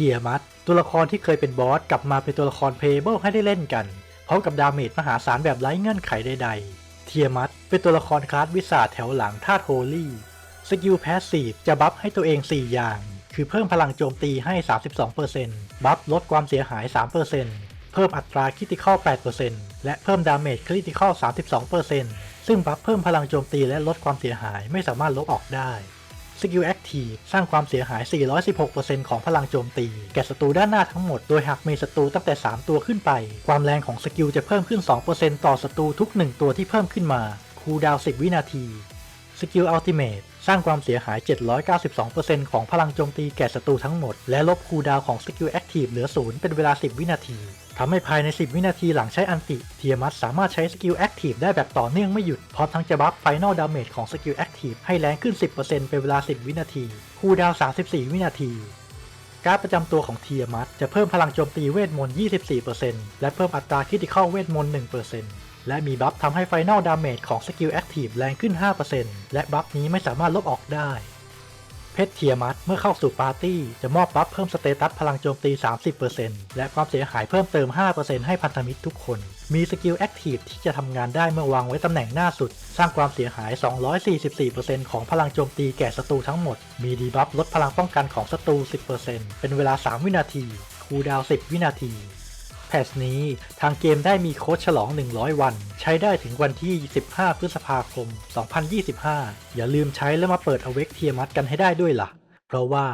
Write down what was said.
ทียมัตตัวละครที่เคยเป็นบอสกลับมาเป็นตัวละครเพย์เบิลให้ได้เล่นกันพร้อมกับดาเมจมหาศาลแบบไร้เงื่อนไขใดๆ เทียมัตเป็นตัวละครคลาสวิสาแถวหลังธาตุโฮลี่สกิลแพสซีฟจะบัฟให้ตัวเอง 4 อย่าง คือเพิ่มพลังโจมตีให้ 32%บัฟลดความเสียหาย 3%เพิ่มอัตราคริติคอล8%และเพิ่มดาเมจคริติคอล32%ซึ่งบัฟเพิ่มพลังโจมตีและลดความเสียหายไม่สามารถลบออกได้ สกิลแอคทีฟสร้างความเสียหาย 416%ของพลังโจมตี แก่ศัตรูด้านหน้าทั้งหมด โดยหากมีศัตรูตั้งแต่ 3 ตัวขึ้นไป ความแรงของสกิลจะเพิ่มขึ้น 2%ต่อศัตรูทุก 1 ตัวที่เพิ่มขึ้นมา คูลดาวน์10 วินาที สกิลอัลติเมท สร้างความเสียหาย 792%ของพลังโจมตีแก่ศัตรูทั้งหมด และลบคูดาวของสกิลแอคทีฟเหลือศูนย์เป็นเวลา 10 วินาทีทำให้ภายใน 10 วินาทีหลังใช้อันติ เทียมัสสามารถใช้สกิลแอคทีฟได้แบบต่อเนื่องไม่หยุด พร้อมทั้งจะบัฟไฟนอลดาเมจของสกิลแอคทีฟให้แรงขึ้น 10%เป็นเวลา 10 วินาที คูดาว 34 วินาที การ์ดประจำตัวของเทียมัสจะเพิ่มพลังโจมตีเวทมนต์ 24%และเพิ่มอัตราคริติคอลเวทมนต์ 1% และมีบัฟทำให้ไฟนอลดาเมจของสกิลแอคทีฟแรงขึ้น 5%และบัฟนี้ไม่สามารถลบออกได้ เพชรเทียมัสเมื่อเข้าสู่ปาร์ตี้จะมอบบัฟเพิ่มสเตตัสพลังโจมตี 30%และความเสียหายเพิ่มเติม 5%ให้พันธมิตรทุกคน มีสกิลแอคทีฟที่จะทำงานได้เมื่อวางไว้ตำแหน่งหน้าสุด สร้างความเสียหาย 244%ของพลังโจมตีแก่ศัตรูทั้งหมด มีดีบัฟลดพลังป้องกันของศัตรู 10%เป็นเวลา 3 วินาที คูลดาวน์10 วินาที แพทชนี้ ทางเกมได้มีโค้ดฉลอง 100 วัน ใช้ได้ถึงวันที่ 15 พฤษภาคม 2025 อย่าลืมใช้แล้วมาเปิดอเวกเทียมัดกันให้ได้ด้วยล่ะ เพราะว่า